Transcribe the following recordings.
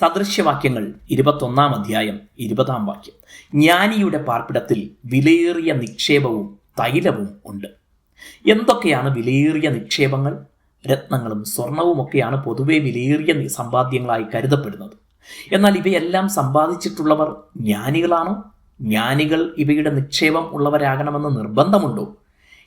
സദൃശ്യവാക്യങ്ങൾ ഇരുപത്തൊന്നാം അധ്യായം ഇരുപതാം വാക്യം. ജ്ഞാനിയുടെ പാർപ്പിടത്തിൽ വിലയേറിയ നിക്ഷേപവും തൈലവും ഉണ്ട്. എന്തൊക്കെയാണ് വിലയേറിയ നിക്ഷേപങ്ങൾ? രത്നങ്ങളും സ്വർണവുമൊക്കെയാണ് പൊതുവെ വിലയേറിയ സമ്പാദ്യങ്ങളായി കരുതപ്പെടുന്നത്. എന്നാൽ ഇവയെല്ലാം സമ്പാദിച്ചിട്ടുള്ളവർ ജ്ഞാനികളാണോ? ജ്ഞാനികൾ ഇവയുടെ നിക്ഷേപം ഉള്ളവരാകണമെന്ന് നിർബന്ധമുണ്ടോ?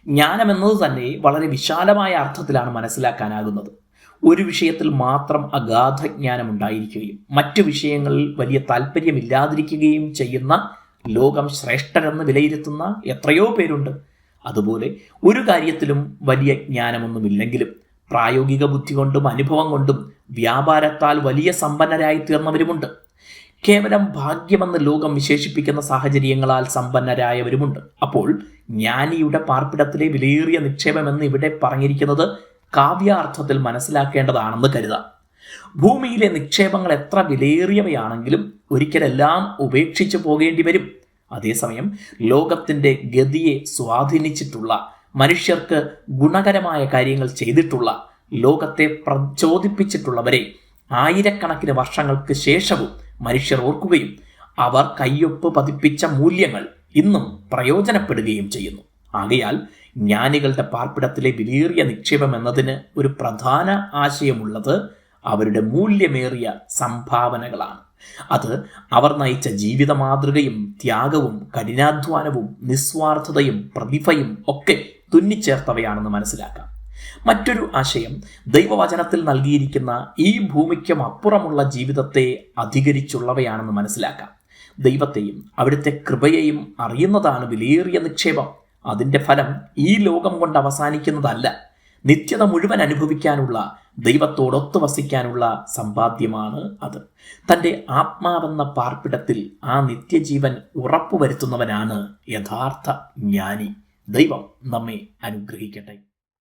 ജ്ഞാനമെന്നത് തന്നെ വളരെ വിശാലമായ അർത്ഥത്തിലാണ് മനസ്സിലാക്കാനാകുന്നത്. ഒരു വിഷയത്തിൽ മാത്രം അഗാധ ജ്ഞാനം ഉണ്ടായിരിക്കുകയും മറ്റു വിഷയങ്ങളിൽ വലിയ താല്പര്യമില്ലാതിരിക്കുകയും ചെയ്യുന്ന ലോകം ശ്രേഷ്ഠരെന്ന് വിലയിരുത്തുന്ന എത്രയോ പേരുണ്ട്. അതുപോലെ ഒരു കാര്യത്തിലും വലിയ ജ്ഞാനമൊന്നുമില്ലെങ്കിലും പ്രായോഗിക ബുദ്ധി കൊണ്ടും അനുഭവം കൊണ്ടും വ്യാപാരത്താൽ വലിയ സമ്പന്നരായി തീർന്നവരുമുണ്ട് കേവലം ഭാഗ്യമെന്ന് ലോകം വിശേഷിപ്പിക്കുന്ന സാഹചര്യങ്ങളാൽ സമ്പന്നരായവരുമുണ്ട്. അപ്പോൾ ജ്ഞാനിയുടെ പാർപ്പിടത്തിലെ വിലയേറിയ നിക്ഷേപമെന്ന് ഇവിടെ പറഞ്ഞിരിക്കുന്നത് കാവ്യാർത്ഥത്തിൽ മനസ്സിലാക്കേണ്ടതാണെന്ന് കരുതാം. ഭൂമിയിലെ നിക്ഷേപങ്ങൾ എത്ര വിലയേറിയവയാണെങ്കിലും ഒരിക്കലെല്ലാം ഉപേക്ഷിച്ചു പോകേണ്ടി വരും. അതേസമയം ലോകത്തിന്റെ ഗതിയെ സ്വാധീനിച്ചിട്ടുള്ള മനുഷ്യർക്ക് ഗുണകരമായ കാര്യങ്ങൾ ചെയ്തിട്ടുള്ള ലോകത്തെ പ്രചോദിപ്പിച്ചിട്ടുള്ളവരെ ആയിരക്കണക്കിന് വർഷങ്ങൾക്ക് ശേഷവും മനുഷ്യർ ഓർക്കുകയും അവർ കയ്യൊപ്പ് പതിപ്പിച്ച മൂല്യങ്ങൾ ഇന്നും പ്രയോജനപ്പെടുകയും ചെയ്യുന്നു. ആകയാൽ ജ്ഞാനികളുടെ പാർപ്പിടത്തിലെ വിലയേറിയ നിക്ഷേപം എന്നതിന് ഒരു പ്രധാന ആശയമുള്ളത് അവരുടെ മൂല്യമേറിയ സംഭാവനകളാണ്. അത് അവർ നയിച്ച ജീവിത മാതൃകയും ത്യാഗവും കഠിനാധ്വാനവും നിസ്വാർത്ഥതയും പ്രതിഭയും ഒക്കെ തുന്നിച്ചേർത്തവയാണെന്ന് മനസ്സിലാക്കാം. മറ്റൊരു ആശയം ദൈവവചനത്തിൽ നൽകിയിരിക്കുന്ന ഈ ഭൂമിക്കും അപ്പുറമുള്ള ജീവിതത്തെ അധികരിച്ചുള്ളവയാണെന്ന് മനസ്സിലാക്കാം. ദൈവത്തെയും അവിടുത്തെ കൃപയെയും അറിയുന്നതാണ് വിലയേറിയ നിക്ഷേപം. അതിന്റെ ഫലം ഈ ലോകം കൊണ്ട് അവസാനിക്കുന്നതല്ല. നിത്യത മുഴുവൻ അനുഭവിക്കാനുള്ള ദൈവത്തോടൊത്തു വസിക്കാനുള്ള സമ്പാദ്യമാണ് അത്. തന്റെ ആത്മാവെന്ന പാർപ്പിടത്തിൽ ആ നിത്യജീവൻ ഉറപ്പുവരുത്തുന്നവനാണ് യഥാർത്ഥ ജ്ഞാനി. ദൈവം നമ്മെ അനുഗ്രഹിക്കട്ടെ.